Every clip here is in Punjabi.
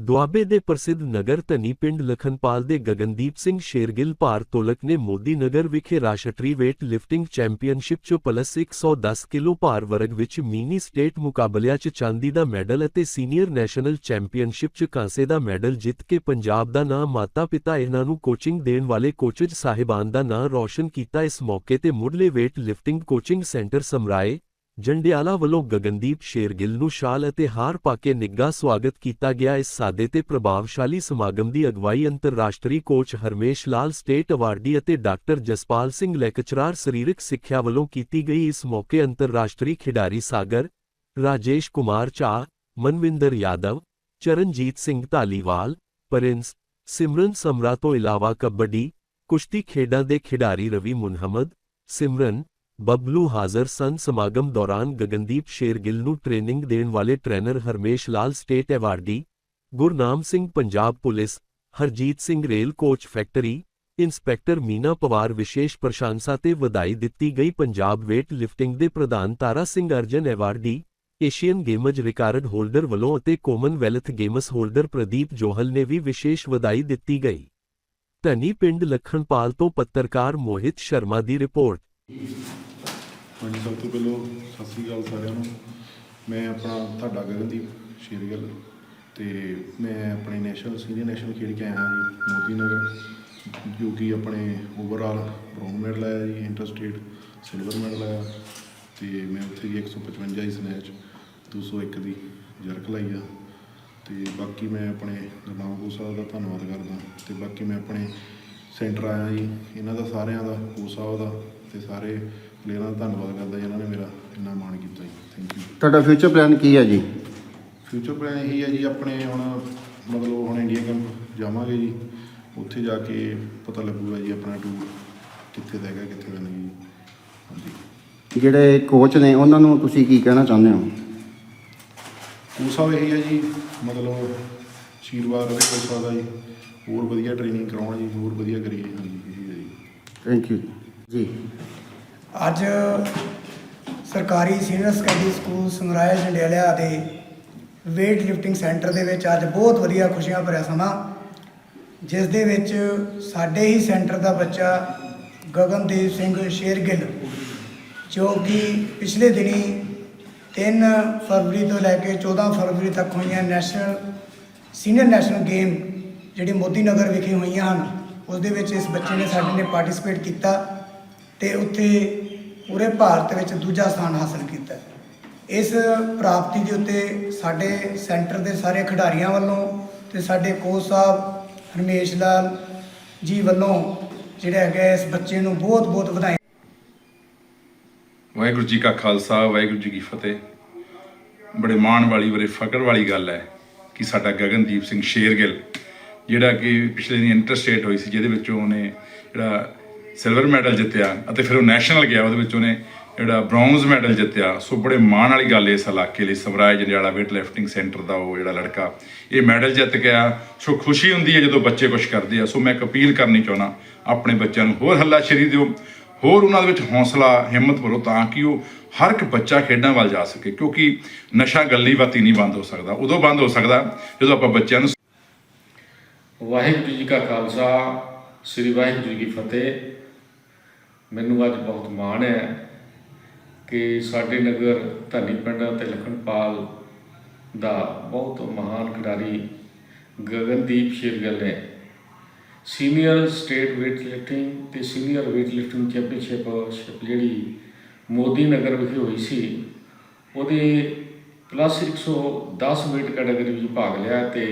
ਦੁਆਬੇ ਦੇ ਪ੍ਰਸਿੱਧ ਨਗਰ ਧਨੀ ਪਿੰਡ ਲਖਨਪਾਲ ਦੇ ਗਗਨਦੀਪ ਸਿੰਘ ਸ਼ੇਰਗਿੱਲ ਭਾਰ ਤੋਲਕ ਨੇ ਮੋਦੀ ਨਗਰ ਵਿਖੇ ਰਾਸ਼ਟਰੀ ਵੇਟ ਲਿਫਟਿੰਗ ਚੈਂਪੀਅਨਸ਼ਿਪ 'ਚ ਪਲੱਸ 110 ਕਿਲੋ ਭਾਰ ਵਰਗ ਵਿੱਚ ਮਿਨੀ ਸਟੇਟ ਮੁਕਾਬਲਿਆਂ 'ਚ ਚਾਂਦੀ ਦਾ ਮੈਡਲ ਅਤੇ ਸੀਨੀਅਰ ਨੈਸ਼ਨਲ ਚੈਂਪੀਅਨਸ਼ਿਪ 'ਚ ਕਾਂਸੇ ਦਾ ਮੈਡਲ ਜਿੱਤ ਕੇ ਪੰਜਾਬ ਦਾ ਨਾਂ ਮਾਤਾ-ਪਿਤਾ ਇਹਨਾਂ ਨੂੰ ਕੋਚਿੰਗ ਦੇਣ ਵਾਲੇ ਕੋਚਜ ਸਾਹਿਬਾਨ ਦਾ ਨਾਂ ਰੌਸ਼ਨ ਕੀਤਾ ਇਸ ਮੌਕੇ ਤੇ ਮੁੱਢਲੇ weight lifting coaching centre Samrai Jandiala ਵੱਲੋਂ ਗਗਨਦੀਪ ਸ਼ੇਰਗਿੱਲ ਨੂੰ ਸ਼ਾਲ ਅਤੇ ਹਾਰ ਪਾ ਕੇ ਨਿੱਘਾ ਸਵਾਗਤ ਕੀਤਾ ਗਿਆ। ਇਸ ਸਾਦੇ ਤੇ ਪ੍ਰਭਾਵਸ਼ਾਲੀ ਸਮਾਗਮ ਦੀ ਅਗਵਾਈ ਅੰਤਰਰਾਸ਼ਟਰੀ coach Harmesh Lal, state awardee ਅਤੇ ਡਾਕਟਰ ਜਸਪਾਲ ਸਿੰਘ ਲੈਕਚਰਾਰ ਸਰੀਰਕ ਸਿੱਖਿਆ ਵੱਲੋਂ ਕੀਤੀ ਗਈ। ਇਸ ਮੌਕੇ ਅੰਤਰਰਾਸ਼ਟਰੀ ਖਿਡਾਰੀ ਸਾਗਰ, ਰਾਜੇਸ਼ ਕੁਮਾਰ ਝਾ, ਮਨਵਿੰਦਰ ਯਾਦਵ, ਚਰਨਜੀਤ ਸਿੰਘ ਧਾਲੀਵਾਲ, ਪ੍ਰਿੰਸ, ਸਿਮਰਨ ਸਮਰਾ ਤੋਂ ਇਲਾਵਾ ਕਬੱਡੀ, ਕੁਸ਼ਤੀ ਖੇਡਾਂ ਦੇ ਖਿਡਾਰੀ ਰਵੀ ਮੁਹੰਮਦ, ਸਿਮਰਨ ਬਬਲੂ ਹਾਜ਼ਰ ਸਨ ਸਮਾਗਮ ਦੌਰਾਨ ਗਗਨਦੀਪ ਸ਼ੇਰਗਿੱਲ ਨੂੰ ਟ੍ਰੇਨਿੰਗ ਦੇਣ ਵਾਲੇ trainer Harmesh Lal state awardee Gurnam Singh Punjab police, Harjit Singh rail coach factory, inspector Meena Pawar ਵਿਸ਼ੇਸ਼ ਪ੍ਰਸ਼ੰਸਾ ਤੇ ਵਧਾਈ ਦਿੱਤੀ ਗਈ ਪੰਜਾਬ ਵੇਟ ਲਿਫਟਿੰਗ ਦੇ ਪ੍ਰਧਾਨ Tara Singh Arjuna awardee Asian games record holder ਵੱਲੋਂ ਅਤੇ Commonwealth games holder Pradeep Johal ਨੇ ਵੀ ਵਿਸ਼ੇਸ਼ ਵਧਾਈ ਦਿੱਤੀ ਗਈ। ਧਨੀ ਪਿੰਡ ਲਖਣਪਾਲ ਤੋਂ ਪੱਤਰਕਾਰ ਮੋਹਿਤ ਸ਼ਰਮਾ ਦੀ ਰਿਪੋਰਟ। ਹਾਂਜੀ, ਸਭ ਤੋਂ ਪਹਿਲਾਂ ਸਤਿ ਸ੍ਰੀ ਅਕਾਲ ਸਾਰਿਆਂ ਨੂੰ। ਮੈਂ ਆਪਣਾ ਤੁਹਾਡਾ ਗਗਨਦੀਪ ਸ਼ੇਰਗਿੱਲ ਤੇ ਮੈਂ ਆਪਣੇ ਨੈਸ਼ਨਲ ਸੀਨੀਅਰ ਨੈਸ਼ਨਲ ਖੇਡ ਕੇ ਆਇਆ ਜੀ ਮੋਦੀ ਨਗਰ ਜੋ ਕਿ ਆਪਣੇ ਓਵਰਆਲ ਬ੍ਰੌਂਜ਼ ਮੈਡਲ ਆਇਆ ਜੀ ਇੰਟਰ ਸਟੇਟ ਸਿਲਵਰ ਮੈਡਲ ਆਇਆ ਤੇ ਮੈਂ ਉੱਥੇ ਜੀ 155 ਹੀ ਸਨੈਚ 201 ਦੀ ਜਰਕ ਲਾਈ ਆ। ਤੇ ਬਾਕੀ ਮੈਂ ਆਪਣੇ ਗੁਰਨਾਮ ਕੋ ਸਾਹਿਬ ਦਾ ਧੰਨਵਾਦ ਕਰਦਾ। ਤੇ ਬਾਕੀ ਮੈਂ ਆਪਣੇ ਸੈਂਟਰ ਆਇਆ ਜੀ, ਇਹਨਾਂ ਦਾ ਸਾਰਿਆਂ ਦਾ ਕੋ ਸਾਹਿਬ ਦਾ ਤੇ ਸਾਰੇ ਪਲੇਅਰਾਂ ਦਾ ਧੰਨਵਾਦ ਕਰਦਾ ਜਿਨ੍ਹਾਂ ਨੇ ਮੇਰਾ ਇੰਨਾ ਮਾਣ ਕੀਤਾ ਜੀ। ਥੈਂਕ ਯੂ ਤੁਹਾਡਾ ਫਿਊਚਰ ਪਲਾਨ ਕੀ ਹੈ ਜੀ? ਫਿਊਚਰ ਪਲਾਨ ਇਹੀ ਹੈ ਜੀ ਆਪਣੇ ਹੁਣ ਮਤਲਬ ਹੁਣ ਇੰਡੀਆ ਕੈਂਪ ਜਾਵਾਂਗੇ ਜੀ ਉੱਥੇ ਜਾ ਕੇ ਪਤਾ ਲੱਗੂਗਾ ਜੀ ਆਪਣਾ ਟੂਰ ਕਿੱਥੇ ਦਾ ਹੈਗਾ ਕਿੱਥੇ ਦਾ ਨਹੀਂ। ਜੀ ਹਾਂਜੀ। ਜਿਹੜੇ ਕੋਚ ਨੇ ਉਹਨਾਂ ਨੂੰ ਤੁਸੀਂ ਕੀ ਕਹਿਣਾ ਚਾਹੁੰਦੇ ਹੋ? ਕੋਚ ਸਾਹਿਬ ਇਹੀ ਹੈ ਜੀ ਮਤਲਬ ਆਸ਼ੀਰਵਾਦ ਰਹੇ ਕੋਚ ਦਾ ਜੀ ਹੋਰ ਵਧੀਆ ਟ੍ਰੇਨਿੰਗ ਕਰਾਉਣ ਜੀ ਹੋਰ ਵਧੀਆ ਕਰੀਏ ਹਾਂਜੀ ਇਹੀ ਹੈ ਜੀ। ਥੈਂਕ ਯੂ ਜੀ। ਅੱਜ ਸਰਕਾਰੀ ਸੀਨੀਅਰ ਸੈਕੰਡਰੀ ਸਕੂਲ ਸੰਗਰਾਇਆ ਜੰਡਿਆਲਿਆ ਦੇ weight lifting ਸੈਂਟਰ ਦੇ ਵਿੱਚ ਅੱਜ ਬਹੁਤ ਵਧੀਆ ਖੁਸ਼ੀਆਂ ਭਰਿਆ ਸਮਾਂ। ਜਿਸ ਦੇ ਵਿੱਚ ਸਾਡੇ ਹੀ ਸੈਂਟਰ ਦਾ ਬੱਚਾ ਗਗਨਦੀਪ ਸਿੰਘ ਸ਼ੇਰਗਿੱਲ, ਜੋ ਕਿ ਪਿਛਲੇ ਦਿਨੀ 3 ਫਰਵਰੀ ਤੋਂ ਲੈ ਕੇ 14 ਫਰਵਰੀ ਤੱਕ ਹੋਈਆਂ ਨੈਸ਼ਨਲ ਸੀਨੀਅਰ ਨੈਸ਼ਨਲ ਗੇਮ ਜਿਹੜੀ ਮੋਦੀ ਨਗਰ ਵਿਖੇ ਹੋਈਆਂ ਹਨ, ਉਸ ਦੇ ਵਿੱਚ ਇਸ ਬੱਚੇ ਨੇ ਸਾਡੇ ਨੇ ਪਾਰਟਿਸਿਪੇਟ ਕੀਤਾ। ਤੇ ਉੱਥੇ ਪੂਰੇ ਭਾਰਤ ਵਿੱਚ ਦੂਜਾ ਸਥਾਨ ਹਾਸਲ ਕੀਤਾ। ਇਸ ਪ੍ਰਾਪਤੀ ਦੇ ਉੱਤੇ ਸਾਡੇ ਸੈਂਟਰ ਦੇ ਸਾਰੇ ਖਿਡਾਰੀਆਂ ਵੱਲੋਂ ਤੇ ਸਾਡੇ ਕੋਚ ਸਾਹਿਬ ਹਰਮੇਸ਼ ਲਾਲ ਜੀ ਵੱਲੋਂ ਜਿਹੜਾ ਹੈਗਾ ਇਸ ਬੱਚੇ ਨੂੰ ਬਹੁਤ ਬਹੁਤ ਵਧਾਈ ਵਾਹਿਗੁਰੂ ਜੀ ਕਾ ਖਾਲਸਾ, ਵਾਹਿਗੁਰੂ ਜੀ ਕੀ ਫਤਿਹ। ਬੜੇ ਮਾਣ ਵਾਲੀ, ਬੜੇ ਫਕਰ ਵਾਲੀ ਗੱਲ ਹੈ ਕਿ ਸਾਡਾ ਗਗਨਦੀਪ ਸਿੰਘ ਸ਼ੇਰਗਿੱਲ, ਜਿਹੜਾ ਕਿ ਪਿਛਲੇ ਦਿਨ ਇੰਟਰਸਟੇਟ ਹੋਈ ਸੀ, ਜਿਹਦੇ ਵਿੱਚ ਉਹਨੇ ਜਿਹੜਾ ਸਿਲਵਰ ਮੈਡਲ ਜਿੱਤਿਆ ਅਤੇ ਫਿਰ ਉਹ ਨੈਸ਼ਨਲ ਗਿਆ, ਉਹਦੇ ਵਿੱਚ ਉਹਨੇ ਜਿਹੜਾ ਬ੍ਰੌਂਜ਼ ਮੈਡਲ ਜਿੱਤਿਆ। ਸੋ ਬੜੇ ਮਾਣ ਵਾਲੀ ਗੱਲ ਹੈ ਇਸ ਇਲਾਕੇ ਲਈ। Swaraj Jandiala weight lifting centre ਦਾ ਉਹ ਜਿਹੜਾ ਲੜਕਾ, ਇਹ ਮੈਡਲ ਜਿੱਤ ਗਿਆ। ਸੋ ਖੁਸ਼ੀ ਹੁੰਦੀ ਹੈ ਜਦੋਂ ਬੱਚੇ ਕੁਝ ਕਰਦੇ ਆ। ਸੋ ਮੈਂ ਇੱਕ ਅਪੀਲ ਕਰਨੀ ਚਾਹੁੰਦਾ, ਆਪਣੇ ਬੱਚਿਆਂ ਨੂੰ ਹੋਰ ਹੱਲਾਸ਼ੇਰੀ ਦਿਓ। ਹੋਰ ਉਹਨਾਂ ਦੇ ਵਿੱਚ ਹੌਸਲਾ, ਹਿੰਮਤ ਭਰੋ ਤਾਂ ਕਿ ਉਹ ਹਰ ਇੱਕ ਬੱਚਾ ਖੇਡਾਂ ਵੱਲ ਜਾ ਸਕੇ। ਕਿਉਂਕਿ ਨਸ਼ਾ ਗੱਲੀ ਬਾਤੀ ਨਹੀਂ ਬੰਦ ਹੋ ਸਕਦਾ। ਉਦੋਂ ਬੰਦ ਹੋ ਸਕਦਾ ਜਦੋਂ ਆਪਾਂ ਬੱਚਿਆਂ ਨੂੰ ਵਾਹਿਗੁਰੂ ਜੀ ਕਾ ਖਾਲਸਾ, ਸ੍ਰੀ ਵਾਹਿਗੁਰੂ ਜੀ ਕੀ ਫਤਿਹ। ਮੈਨੂੰ ਅੱਜ ਬਹੁਤ ਮਾਣ ਹੈ ਕਿ ਸਾਡੇ ਨਗਰ ਧਨੀ ਪਿੰਡ ਅਤੇ ਲਖਨਪਾਲ ਦਾ ਬਹੁਤ ਮਹਾਨ ਖਿਡਾਰੀ ਗਗਨਦੀਪ ਸ਼ੇਰਗਲ ਨੇ ਸੀਨੀਅਰ ਸਟੇਟ weight lifting ਤੇ ਸੀਨੀਅਰ weight lifting ਚੈਂਪੀਅਨਸ਼ਿਪ ਜਿਹੜੀ ਮੋਦੀ ਨਗਰ ਵਿਖੇ ਹੋਈ ਸੀ, ਉਹਦੇ ਪਲੱਸ 110 weight ਕੈਟਾਗਰੀ ਵਿੱਚ ਭਾਗ ਲਿਆ ਤੇ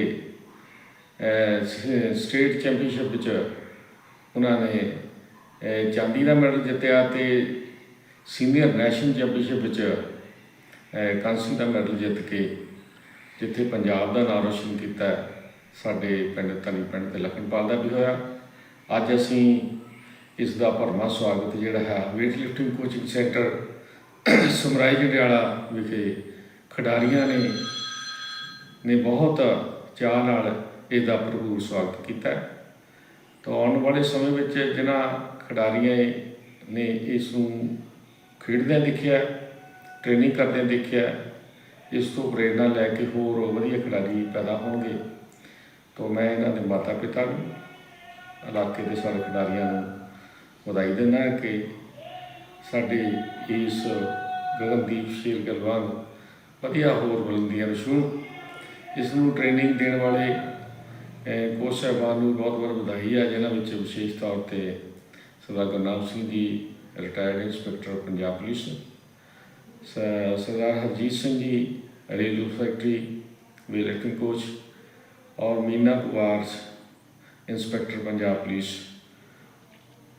ਸਟੇਟ ਚੈਂਪੀਅਨਸ਼ਿਪ ਵਿੱਚ ਉਹਨਾਂ ਨੇ ਚਾਂਦੀ ਦਾ ਮੈਡਲ ਜਿੱਤਿਆ ਤੇ ਸੀਨੀਅਰ ਨੈਸ਼ਨਲ ਚੈਂਪੀਅਨਸ਼ਿਪ ਵਿੱਚ ਕਾਂਸੀ ਦਾ ਮੈਡਲ ਜਿੱਤ ਕੇ ਜਿੱਥੇ ਪੰਜਾਬ ਦਾ ਨਾਮ ਰੋਸ਼ਨ ਕੀਤਾ ਸਾਡੇ ਪਿੰਡ ਧਨੀ ਪਿੰਡ ਤੇ ਲਖਨਪਾਲ ਦਾ ਵੀ ਹੋਇਆ। ਅੱਜ ਅਸੀਂ ਇਸ ਦਾ ਭਰਮਾ ਸਵਾਗਤ ਜਿਹੜਾ ਹੈ weight lifting coaching centre Samrai Jandiala ਵਿਖੇ ਖਿਡਾਰੀਆਂ ਨੇ ਨੇ ਬਹੁਤ ਚਾਅ ਨਾਲ ਇਸ ਦਾ ਭਰਪੂਰ ਸਵਾਗਤ ਕੀਤਾ ਤਾਂ ਆਉਣ ਵਾਲੇ ਸਮੇਂ ਵਿੱਚ ਜਿਨ੍ਹਾਂ ਖਿਡਾਰੀਆਂ ਨੇ ਇਸ ਨੂੰ ਖੇਡਦਿਆਂ ਦੇਖਿਆ ਟ੍ਰੇਨਿੰਗ ਕਰਦਿਆਂ ਦੇਖਿਆ ਇਸ ਤੋਂ ਪ੍ਰੇਰਣਾ ਲੈ ਕੇ ਹੋਰ ਵਧੀਆ ਖਿਡਾਰੀ ਪੈਦਾ ਹੋਣਗੇ। ਤੋਂ ਮੈਂ ਇਹਨਾਂ ਦੇ ਮਾਤਾ ਪਿਤਾ ਨੂੰ ਇਲਾਕੇ ਦੇ ਸਾਰੇ ਖਿਡਾਰੀਆਂ ਨੂੰ ਵਧਾਈ ਦਿੰਦਾ ਕਿ ਸਾਡੇ ਇਸ ਗਗਨਦੀਪ ਸ਼ੇਰ ਗਲਵਾਨ ਵਧੀਆ ਹੋਰ ਬੁਲੰਦੀਆਂ ਨੂੰ ਛੂਹਣ ਇਸ ਨੂੰ ਟ੍ਰੇਨਿੰਗ ਦੇਣ ਵਾਲੇ ਅਹ, ਕੋਚ ਸਾਹਿਬਾਨ ਨੂੰ ਬਹੁਤ ਬਹੁਤ ਵਧਾਈ ਹੈ ਜਿਨ੍ਹਾਂ ਵਿੱਚ ਵਿਸ਼ੇਸ਼ ਤੌਰ ਤੇ ਸਰਦਾਰ Gurnam Singh ji retired inspector Punjab police ਸ- ਸਰਦਾਰ ਹਰਜੀਤ ਸਿੰਘ ਜੀ ਰੇਲਵੇ ਫੈਕਟਰੀ ਵੇਲਟਿੰਗ ਕੋਚ ਔਰ ਮੀਨਾ ਕੁਮਾਰ ਇੰਸਪੈਕਟਰ ਪੰਜਾਬ ਪੁਲਿਸ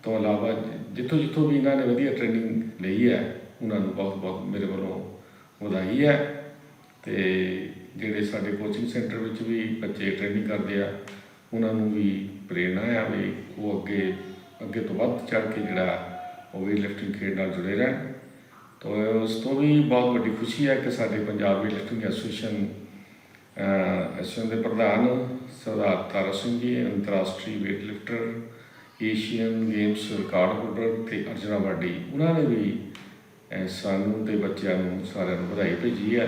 ਤੋਂ ਇਲਾਵਾ ਜਿੱਥੋਂ ਜਿੱਥੋਂ ਵੀ ਇਹਨਾਂ ਨੇ ਵਧੀਆ ਟ੍ਰੇਨਿੰਗ ਲਈ ਹੈ, ਉਹਨਾਂ ਨੂੰ ਬਹੁਤ ਬਹੁਤ ਮੇਰੇ ਵੱਲੋਂ ਵਧਾਈ ਹੈ। ਤੇ ਜਿਹੜੇ ਸਾਡੇ ਕੋਚਿੰਗ ਸੈਂਟਰ ਵਿੱਚ ਵੀ ਬੱਚੇ ਟ੍ਰੇਨਿੰਗ ਕਰਦੇ ਆ, ਉਹਨਾਂ ਨੂੰ ਵੀ ਪ੍ਰੇਰਣਾ ਆ ਵੀ ਉਹ ਅੱਗੇ ਅੱਗੇ ਤੋਂ ਵੱਧ ਚੜ ਕੇ ਜਿਹੜਾ ਉਹ ਵੀ ਲਿਫਟਿੰਗ ਖੇਡ ਨਾਲ ਜੁੜੇ ਰਹਿਣ। ਤੋ ਉਸ ਤੋਂ ਵੀ ਬਹੁਤ ਵੱਡੀ ਖੁਸ਼ੀ ਹੈ ਕਿ ਸਾਡੇ Punjab weight lifting association association ਦੇ ਪ੍ਰਧਾਨ ਸਰਦਾਰ ਤਾਰਾ ਸਿੰਘ ਜੀ, ਅੰਤਰਰਾਸ਼ਟਰੀ weight lifter Asian games record holder ਤੇ ਅਰਜਨਾ ਵਾਡੀ, ਉਹਨਾਂ ਨੇ ਵੀ ਸਾਨੂੰ ਤੇ ਬੱਚਿਆਂ ਨੂੰ ਸਾਰਿਆਂ ਨੂੰ ਵਧਾਈ ਭੇਜੀ ਹੈ।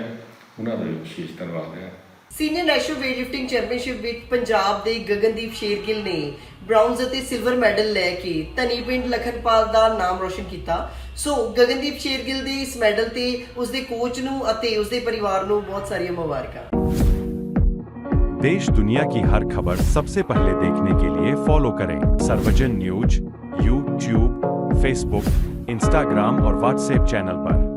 ਉਹਨਾਂ ਦਾ ਵੀ ਵਿਸ਼ੇਸ਼ ਧੰਨਵਾਦ ਹੈ। senior national weightlifting championship ਵਿੱਚ ਪੰਜਾਬ ਦੇ ਗਗਨਦੀਪ ਸ਼ੇਰਗਿੱਲ ਨੇ ਬ੍ਰਾਊਨਜ਼ ਅਤੇ ਸਿਲਵਰ ਮੈਡਲ ਲੈ ਕੇ ਧਨੀ ਪਿੰਡ ਲਖਨਪਾਲ ਦਾ ਨਾਮ ਰੋਸ਼ਨ ਕੀਤਾ ਸੋ ਗਗਨਦੀਪ ਸ਼ੇਰਗਿੱਲ ਦੇ ਇਸ ਮੈਡਲ ਤੇ ਉਸਦੇ ਕੋਚ ਨੂੰ ਅਤੇ ਉਸਦੇ ਪਰਿਵਾਰ ਨੂੰ ਬਹੁਤ ਸਾਰੀਆਂ ਮੁਬਾਰਕਾਂ देश दुनिया की हर खबर सबसे पहले देखने के लिए फॉलो करें Sarvajan news YouTube Facebook Instagram और व्हाट्सएप चैनल पर